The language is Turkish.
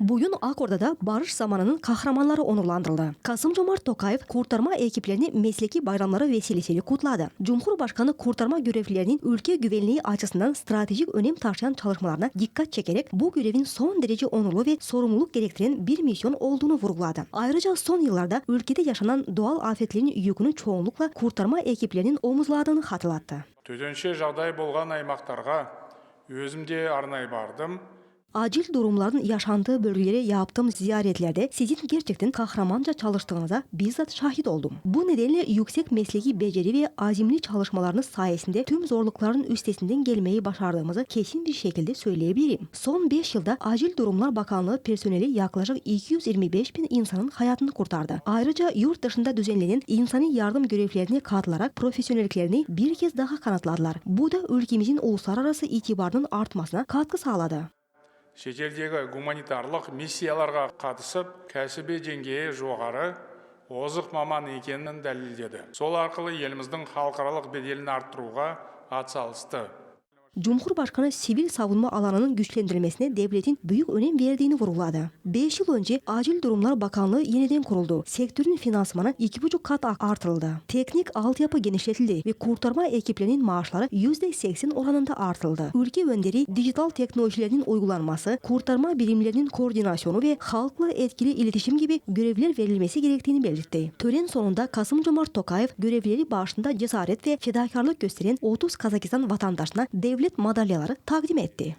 Bugün Akorda'da barış zamanının kahramanları onurlandırıldı. Kasım Jomart Tokayev kurtarma ekiplerini mesleki bayramları vesilesiyle kutladı. Cumhurbaşkanı kurtarma görevlilerinin ülke güvenliği açısından stratejik önem taşıyan çalışmalarına dikkat çekerek bu görevin son derece onurlu ve sorumluluk gerektiren bir misyon olduğunu vurguladı. Ayrıca son yıllarda ülkede yaşanan doğal afetlerin yükünü çoğunlukla kurtarma ekiplerinin omuzladığını hatırlattı. төтенше жағдай болған аймақтарға өзім де арнайы бардым Acil durumların yaşandığı bölgelere yaptığım ziyaretlerde sizin gerçekten kahramanca çalıştığınıza bizzat şahit oldum. Bu nedenle yüksek mesleki beceri ve azimli çalışmalarınız sayesinde tüm zorlukların üstesinden gelmeyi başardığımızı kesin bir şekilde söyleyebilirim. Son 5 yılda Acil Durumlar Bakanlığı personeli yaklaşık 225 bin insanın hayatını kurtardı. Ayrıca yurt dışında düzenlenen insani yardım görevlerine katılarak profesyonelliklerini bir kez daha kanıtladılar. Bu da ülkemizin uluslararası itibarının artmasına katkı sağladı. Шетелдегі гуманитарлық миссияларға қатысып кәсіби деңгейі жоғары озық маман екенін дәлелдеді. Сол арқылы еліміздің халықаралық беделін арттыруға атсалысты. Cumhurbaşkanı sivil savunma alanının güçlendirilmesine devletin büyük önem verdiğini vurguladı. 5 yıl önce Acil Durumlar Bakanlığı yeniden kuruldu. Sektörün finansmanı 2,5 kat artırıldı. Teknik altyapı genişletildi ve kurtarma ekiplerinin maaşları %80 oranında artırıldı. Ülke önderi dijital teknolojilerin uygulanması, kurtarma birimlerinin koordinasyonu ve halkla etkili iletişim gibi görevler verilmesi gerektiğini belirtti. Tören sonunda Kasım Cumart Tokayev görevlileri başında cesaret ve fedakarlık gösteren 30 Kazakistan vatandaşına devlet madalyaları takdim etti.